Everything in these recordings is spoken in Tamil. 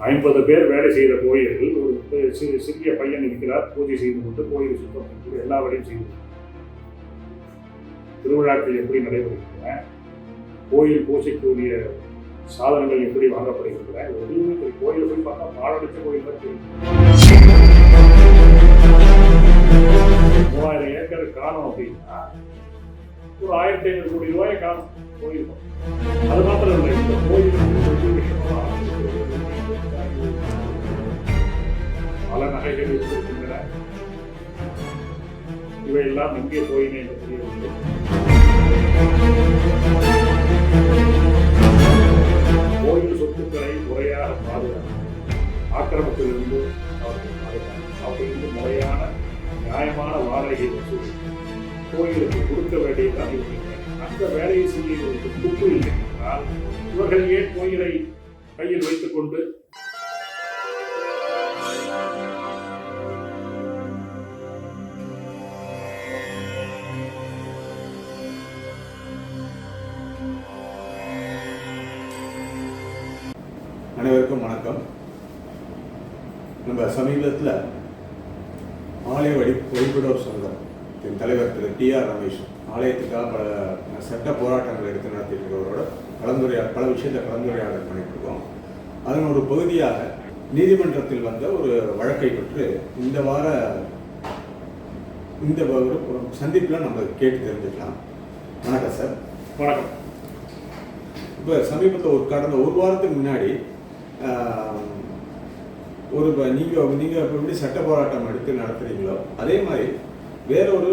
ஐம்பது பேர் வேலை செய்த கோயில்கள் ஒரு சிறு சிறிய பையன் இருக்கிறார் பூஜை செய்து கொண்டு கோயில் சுத்தம் செய்து எல்லா வழியும் செய்து திருவிழாக்கள் எப்படி நடைபெறுகின்றன? கோயில் பூஜைக்குரிய சாதனங்கள் எப்படி வாங்கப்படுகின்றன? ஒரு கோயில் போய் பார்த்தா பாழடிச்ச கோயில் தான் தெரியும். மூவாயிரம் ஏக்கர் காணும் அப்படின்னா ஒரு ஆயிரத்தி ஐநூறு கோடி ரூபாயை காசு கோயில் அது மாத்திரம் இல்லை இந்த கோயிலுக்கு பல நகைகள் இருக்கின்றன. இவையெல்லாம் எங்கே போயின என்று தெரியவில்லை கோயில் சொத்துக்களை முறையாக பாதுகாக்க ஆக்கிரமத்திலிருந்து அவர்கள் பாதுகாக்க அவர்களுக்கு கோயிலுக்கு கொடுக்க வேண்டியதுதான் இவர்கள் அந்த வேலையை செய்ய துப்பு இல்லை என்றால் இவர்கள் ஏன் கோயிலை கையில் வைத்துக் கொண்டு அனைவருக்கும் வணக்கம். நம்ம சமீபத்தில் ஆலய வழி வழிபடோர் இதன் தலைவர் திரு டி ஆர் ரமேஷ் ஆலயத்துக்காக பல சட்ட போராட்டங்கள் எடுத்து நடத்தியிருக்கிறவரோட கலந்துரையா பல விஷயத்தை கலந்துரையாடல் பண்ணிட்டுருக்கோம் அதன் ஒரு பகுதியாக நீதிமன்றத்தில் வந்த ஒரு வழக்கை பற்றி இந்த வார இந்த சந்திப்பில் நம்ம கேட்டு தெரிஞ்சுக்கலாம். வணக்கம் சார். வணக்கம். இப்போ சமீபத்தில் ஒரு கடந்த ஒரு வாரத்துக்கு முன்னாடி ஒரு நீங்கள் நீங்கள் இப்போ எப்படி சட்ட போராட்டம் எடுத்து நடத்துறீங்களோ அதே மாதிரி வேறொரு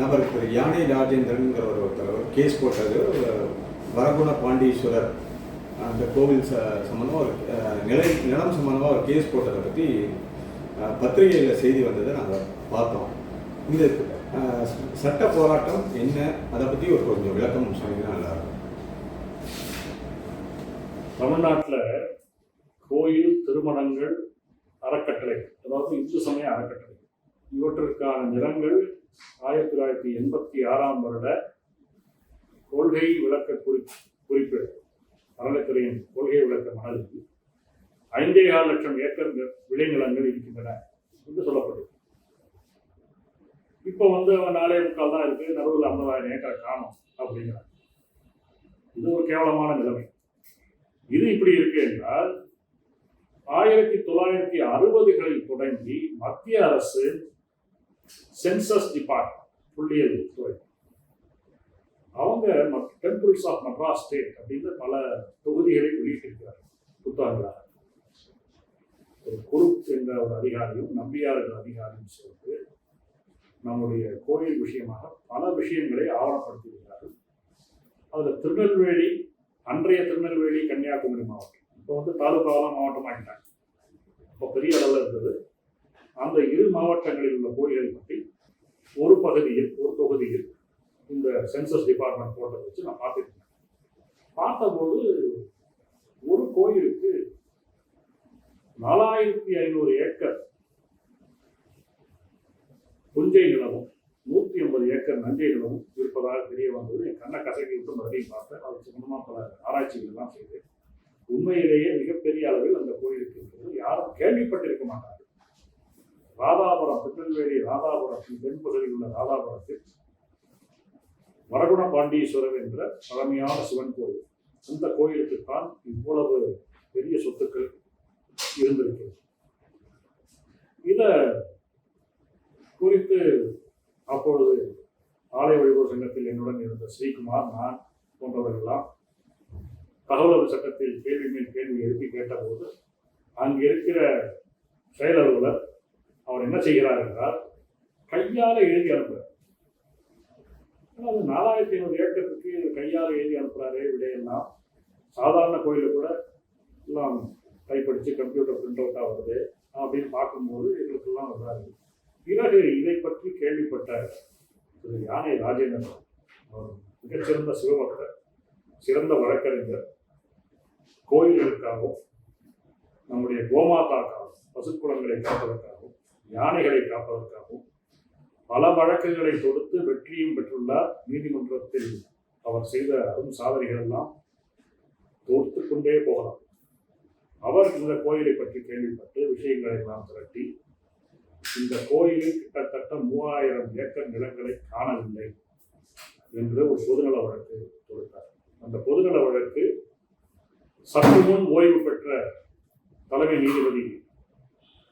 நபர் திரு யானை ராஜேந்திரன்ங்கிற ஒரு ஒருத்தர் ஒரு கேஸ் போட்டது வரகுண பாண்டீஸ்வரர். அந்த கோவில் ச சம்மந்தமாக ஒரு நிலை நிலம் சம்மந்தமாக ஒரு கேஸ் போட்டதை பற்றி பத்திரிகையில் செய்தி வந்ததை நாங்கள் பார்த்தோம். இந்த சட்ட போராட்டம் என்ன? அதை பற்றி ஒரு கொஞ்சம் விளக்கம் சொன்னீங்கன்னா நல்லாயிருக்கும் தமிழ்நாட்டில் கோயில் திருமணங்கள் அறக்கட்டளை அதாவது இந்து சமய அறக்கட்டளை. இவற்றிற்கான நிலங்கள் ஆயிரத்தி தொள்ளாயிரத்தி எண்பத்தி ஆறாம் வருட கொள்கை விளக்க குறி குறிப்பு. அறநிலைத்துறையின் கொள்கை விளக்க மணலில் ஐந்தே ஆறு லட்சம் ஏக்கர் விளைநிலங்கள் இருக்கின்றன என்று சொல்லப்பட்டது. இப்போ வந்து அவன் நாலே முக்கால் தான் இருக்கு. நடுவில் ஐம்பதாயிரம் ஏக்கரை காணும் அப்படிங்கிறாங்க இது ஒரு கேவலமான நிலைமை. இது இப்படி இருக்கு என்றால் ஆயிரத்தி தொள்ளாயிரத்தி அறுபதுகளில் தொடங்கி மத்திய அரசு சென்சஸ் டிபார்ட்மெண்ட் புள்ளியல் துறை அவங்க டெம்பிள்ஸ் ஆஃப் மெட்ராஸ் ஸ்டேட் அப்படின்னு பல தொகுதிகளை வெளியிட்டிருக்கிறார்கள் புத்தகங்களாக ஒரு குருப் என்ற ஒரு அதிகாரியும் நம்பியார் என்ற அதிகாரியும் சேர்ந்து நம்முடைய கோயில் விஷயமாக பல விஷயங்களை ஆவணப்படுத்தியிருக்கிறார்கள். அதில் திருநெல்வேலி அன்றைய திருநெல்வேலி கன்னியாகுமரி மாவட்டம். இப்போ வந்து தாலுகாவெல்லாம் மாவட்டமாக இருந்தாங்க அப்போ பெரிய அளவில் இருந்தது. அந்த இரு மாவட்டங்களில் உள்ள கோயில்கள் பற்றி ஒரு பகுதியில் ஒரு தொகுதியில் இந்த சென்சஸ் டிபார்ட்மெண்ட் போட்டதை வச்சு நான் பார்த்துருக்கேன். பார்த்தபோது ஒரு கோயிலுக்கு நாலாயிரத்தி ஐநூறு ஏக்கர் புஞ்சை நிலமும் நூற்றி ஐம்பது ஏக்கர் நஞ்சை நிலமும் இருப்பதாக தெரிய வந்தது. என் கண்ணை கசக்கி விட்டு மறுபடியும் பார்த்தேன். அது சம்பந்தமாக பல ஆராய்ச்சிகள் எல்லாம் செய்தேன் உண்மையிலேயே மிகப்பெரிய அளவில் அந்த கோயிலுக்கு இருக்கிறது. யாரும் கேள்விப்பட்டிருக்க மாட்டாங்க. ராதாபுரம் திருநெல்வேலி ராதாபுரத்தின் தென்பகுதியில் உள்ள ராதாபுரத்தில் வரகுண பாண்டீஸ்வரர் என்ற பழமையான சிவன் கோயில். அந்த கோயிலுக்குத்தான் இவ்வளவு பெரிய சொத்துக்கள் இருந்திருக்கிறது. இதை குறித்து அப்பொழுது ஆலய வழிபாடு சங்கத்தில் என்னுடன் இருந்த ஸ்ரீகுமார் நான் போன்றவர்களெல்லாம் தகவல் சட்டத்தில் கேள்வி மேல் கேள்வி எழுப்பி கேட்டபோது அங்கு இருக்கிற செயல் அலுவலர் அவர் என்ன செய்கிறார் என்றால் கையால் எழுதி அனுப்புகிறார் அது நாலாயிரத்தி ஐநூறு ஏக்கருக்கு கையால் எழுதி அனுப்புகிறாரே விடையெல்லாம் சாதாரண கோயிலில் கூட எல்லாம் கைப்படித்து கம்ப்யூட்டர் பிரிண்ட் அவுட்டாக வருது அப்படின்னு பார்க்கும்போது எங்களுக்கெல்லாம் வராது பிறகு இதை பற்றி கேள்விப்பட்ட திரு யானை ராஜேந்திரன் அவர் மிகச்சிறந்த சிவபக்தர் சிறந்த வழக்கறிஞர் கோயில்களுக்காகவும் நம்முடைய கோமாதாக்காகவும் பசுக்குளங்களை காப்பதற்காகவும் யானைகளை காப்பதற்காகவும் பல வழக்குகளை தொடுத்து வெற்றியும் பெற்றுள்ளார் நீதிமன்றத்தில் அவர் செய்த அரும் சாதனைகள் எல்லாம் தொடுத்து கொண்டே போகலாம். அவர் இந்த கோயிலை பற்றி கேள்விப்பட்டு விஷயங்களை எல்லாம் திரட்டி இந்த கோயிலில் கிட்டத்தட்ட மூவாயிரம் ஏக்கர் நிலங்களை காணவில்லை என்று ஒரு பொதுநல வழக்கு தொடுத்தார். அந்த பொதுநல வழக்கு சற்று முன் ஓய்வு பெற்ற தலைமை நீதிபதி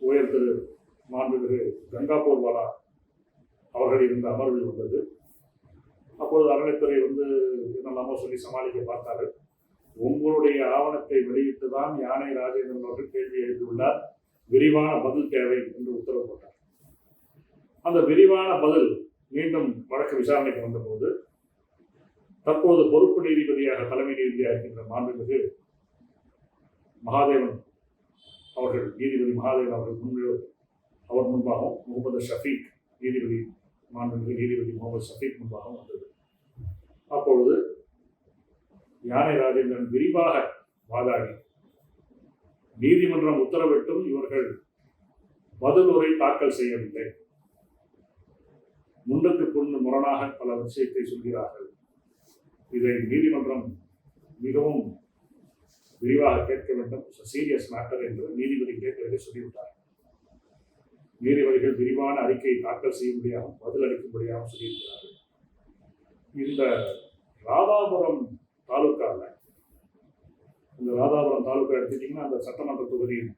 உயர் திரு மாண்புமிகு கங்காபூர் போர்வாலா அவர்கள் இருந்த அமர்வில் இருந்தது அப்போது அறநிலைத்துறை வந்து என்னெல்லாமோ சொல்லி சமாளிக்க பார்த்தாரு உங்களுடைய ஆவணத்தை வெளியிட்டு தான் யானை ராஜேந்திரன் அவர்கள் கேள்வி எழுப்பியுள்ளார். விரிவான பதில் தேவை என்று உத்தரவு போட்டார். அந்த விரிவான பதில் மீண்டும் வழக்கு விசாரணைக்கு வந்தபோது தற்போது பொறுப்பு நீதிபதியாக தலைமை நீதிபதியாக இருக்கின்ற மாண்புமிகு மகாதேவன் அவர்கள் நீதிபதி மகாதேவன் அவர்கள் முன்பு அவர் முன்பாகவும் முகமது ஷஃபீக் நீதிபதி மாண்புமிகு நீதிபதி முகமது ஷஃபீக் முன்பாகவும் வந்தது. அப்பொழுது யானை ராஜேந்திரன் விரிவாக வாதாடி நீதிமன்றம் உத்தரவிட்டும் இவர்கள் பதிலுரை தாக்கல் செய்யவில்லை. முன்னுக்கு புண்ணு முரணாக பல விஷயத்தை சொல்கிறார்கள். இதை நீதிமன்றம் மிகவும் விரிவாக கேட்க வேண்டும். சீரியஸ் மேட்டர் என்று நீதிபதி கேட்கிறதை சொல்லிவிட்டார். நீதிபதிகள் விரிவான அறிக்கையை தாக்கல் செய்யும்படியாகவும் பதில் அளிக்கும்படியாகவும் சொல்லியிருக்கிறார்கள். இந்த ராதாபுரம் தாலுக்காவில் இந்த ராதாபுரம் தாலுக்கா எடுத்துட்டிங்கன்னா அந்த சட்டமன்ற தொகுதியின்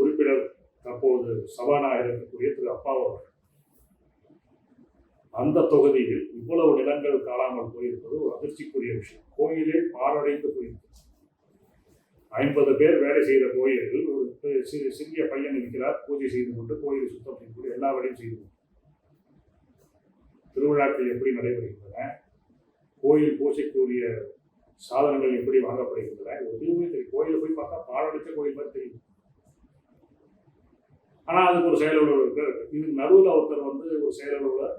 உறுப்பினர் தற்போது சபாநாயகர் இருக்கக்கூடிய திரு. அப்பா அந்த தொகுதியில் இவ்வளவு நிலங்கள் காணாமல் போயிருப்பது ஒரு அதிர்ச்சிக்குரிய விஷயம். கோயிலே பாழடைந்து போயிருக்கிறது. ஐம்பது பேர் வேலை செய்கிற கோயில்கள் ஒரு சிறு சிறிய பையன் இருக்கிறார். பூஜை செய்து கொண்டு கோயிலை சுத்தம் செய்து கொண்டு எல்லா வேலையும் செய்து கொண்டு. திருவிழாக்கள் எப்படி நடைபெறுகின்றன? கோயில் பூஜைக்குரிய சாதனங்கள் எப்படி வாங்கப்படுகின்றன? எதுவுமே தெரியும். கோயிலை போய் பார்த்தா பாலடித்த கோயில் மாதிரி தெரியும். ஆனால் அதுக்கு ஒரு செயலாளர் இருக்கார் இது நடுவில் ஒருத்தர் வந்து ஒரு செயலாளர்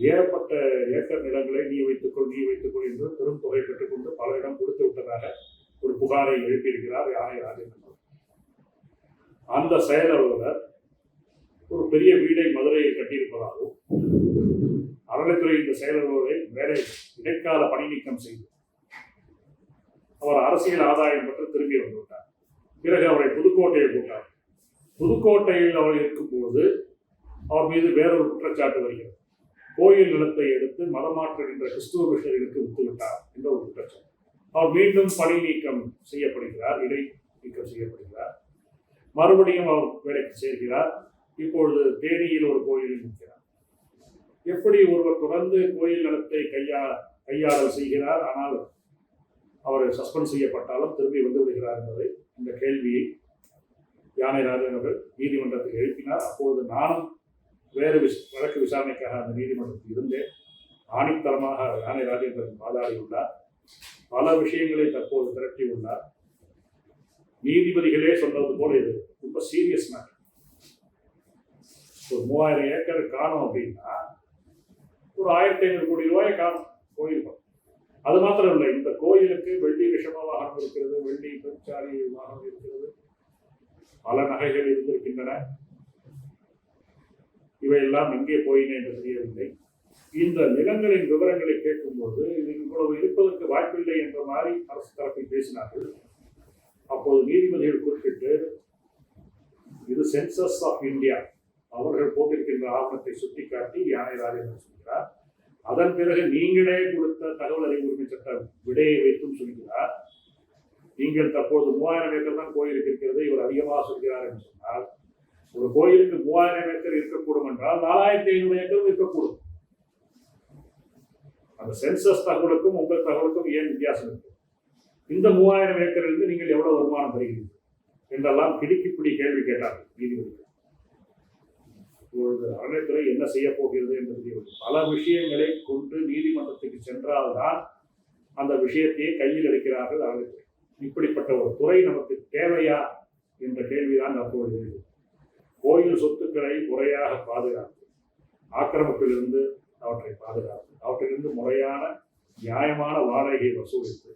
ஏகப்பட்ட ஏக்கர் நிலங்களை நீ வைத்துக்கொள் நீ வைத்துக்கொள் என்று பெரும் தொகை பெற்றுக்கொண்டு பல இடம் கொடுத்து விட்டதாக ஒரு புகாரை எழுப்பியிருக்கிறார் யானை ராஜேந்திரன். அந்த செயல் அலுவலர் ஒரு பெரிய வீடை மதுரையில் கட்டியிருப்பதாகவும் அறநிலைத்துறை இந்த செயல் அலுவலரை வேலை இடைக்கால பணி நீக்கம் செய்து அவர் அரசியல் ஆதாயம் பெற்று திரும்பி வந்துவிட்டார். பிறகு அவரை புதுக்கோட்டையில் போட்டார் புதுக்கோட்டையில் அவர் இருக்கும்போது அவர் மீது வேறொரு குற்றச்சாட்டு வருகிறது. கோயில் நிலத்தை எடுத்து மதமாற்றுகின்ற கிறிஸ்துவ மிஷனரிகளுக்கு விட்டுவிட்டார் என்ற ஒரு குற்றச்சாட்டு. அவர் மீண்டும் பணி நீக்கம் செய்யப்படுகிறார் இடை நீக்கம் செய்யப்படுகிறார். மறுபடியும் அவர் வேலைக்கு சேர்கிறார். இப்பொழுது தேனியில் ஒரு கோயிலில் நிற்கிறார் எப்படி ஒருவர் தொடர்ந்து கோயில் நிலத்தை கையா கையாளல் செய்கிறார் ஆனால் அவர் சஸ்பெண்ட் செய்யப்பட்டாலும் திரும்பி வந்து விடுகிறார் என்பதை இந்த கேள்வியை யானை ராஜன் அவர்கள் நீதிமன்றத்தில் எழுப்பினார். அப்பொழுது நானும் வேறு விஷ வழக்கு விசாரணைக்காக அந்த நீதிமன்றத்தில் இருந்தேன். ஆணித்தரமாக யானை ராஜேந்திரன் வாதாடியுள்ளார். பல விஷயங்களை தற்போது திரட்டியுள்ளார் நீதிபதிகளே சொன்னது போல இது ரொம்ப சீரியஸ் மேட்டர் ஒரு மூவாயிரம் ஏக்கர் காணும் அப்படின்னா ஒரு ஆயிரத்தி ஐநூறு கோடி ரூபாயை காணும் கோயில் அது மாத்திரம் இல்லை இந்த கோயிலுக்கு வெள்ளி விஷம வாகனம் இருக்கிறது வெள்ளி பெருச்சாரி வாகனம் இருக்கிறது பல நகைகள் இருந்திருக்கின்றன. இவையெல்லாம் எங்கே போயின என்று தெரியவில்லை. இந்த நிலங்களின் விவரங்களை கேட்கும்போது இது இவ்வளவு இருப்பதற்கு வாய்ப்பில்லை என்ற மாதிரி அரசு தரப்பில் பேசினார்கள். அப்போது நீதிபதிகள் குறிப்பிட்டு இது சென்சஸ் ஆஃப் இந்தியா அவர்கள் போட்டிருக்கின்ற ஆவணத்தை சுட்டிக்காட்டி யானை ராஜேந்திரன் சொல்கிறார். அதன் பிறகு நீங்களே கொடுத்த தகவல் அறிவு உரிமை சட்ட விடையை வைத்தும் சொல்கிறார். நீங்கள் தற்போது மூவாயிரம் ஏக்கர் தான் கோயிலுக்கு இருக்கிறது இவர் அதிகமாக சொல்கிறார் என்று சொன்னால் ஒரு கோயிலுக்கு மூவாயிரம் ஏக்கர் இருக்கக்கூடும் என்றால் நாலாயிரத்தி ஐநூறு ஏக்கரும் இருக்கக்கூடும். அந்த சென்சஸ் தகவலுக்கும் உங்கள் தகவலுக்கும் ஏன் வித்தியாசம் இருக்கு? இந்த மூவாயிரம் ஏக்கரிலிருந்து நீங்கள் எவ்வளவு வருமானம் பெறுகிறீர்கள்? என்றெல்லாம் கிடுக்கிப்பிடி கேள்வி கேட்டார்கள் நீதிபதிகள். இப்பொழுது அறநிலைத்துறை என்ன செய்ய போகிறது என்பது பல விஷயங்களை கொண்டு நீதிமன்றத்துக்கு சென்றால்தான் அந்த விஷயத்தையே கையில் எடுக்கிறார்கள் அறநிலைத்துறை இப்படிப்பட்ட ஒரு துறை நமக்கு தேவையா என்ற கேள்விதான் அப்போது கோயில் சொத்துக்களை முறையாக பாதுகாத்து ஆக்கிரமிப்பிலிருந்து அவற்றை பாதுகாத்து அவற்றிலிருந்து முறையான நியாயமான வாடகையை வசூலித்து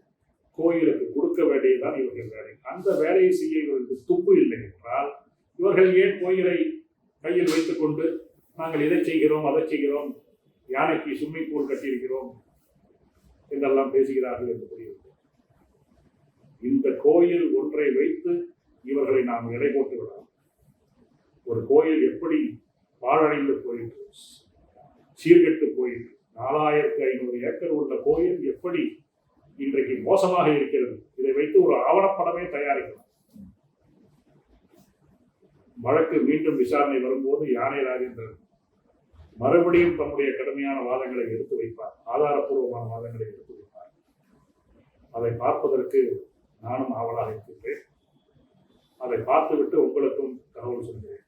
கோயிலுக்கு கொடுக்க வேண்டியதுதான் இவர்கள் வேலை. அந்த வேலையை செய்ய இவர்களுக்கு துப்பு இல்லை என்றால் இவர்கள் ஏன் கோயிலை கையில் வைத்துக்கொண்டு நாங்கள் இதை செய்கிறோம் அதை செய்கிறோம் யானைக்கு ஸ்விம்மிங் பூல் கட்டியிருக்கிறோம் என்றெல்லாம் பேசுகிறார்கள் என்று புரியவில்லை இந்த கோயில் ஒன்றை வைத்து இவர்களை நாம் எடை போட்டு விடலாம். ஒரு கோயில் எப்படி பாழடைந்து போயிட்டு சீர்கெட்டு கோயில். நாலாயிரத்தி ஐநூறு ஏக்கர் உள்ள கோயில் எப்படி இன்றைக்கு மோசமாக இருக்கிறது? இதை வைத்து ஒரு ஆவணப்படமே தயாரிக்கலாம். வழக்கு மீண்டும் விசாரணை வரும்போது யானை ராஜேந்திரன் மறுபடியும் தம்முடைய கடுமையான வாதங்களை எடுத்து வைப்பார். ஆதாரப்பூர்வமான வாதங்களை எடுத்து வைப்பார். அதை பார்ப்பதற்கு நானும் ஆவலாக இருக்கின்றேன். அதை பார்த்துவிட்டு உங்களுக்கும் தகவல் சொல்கிறேன்.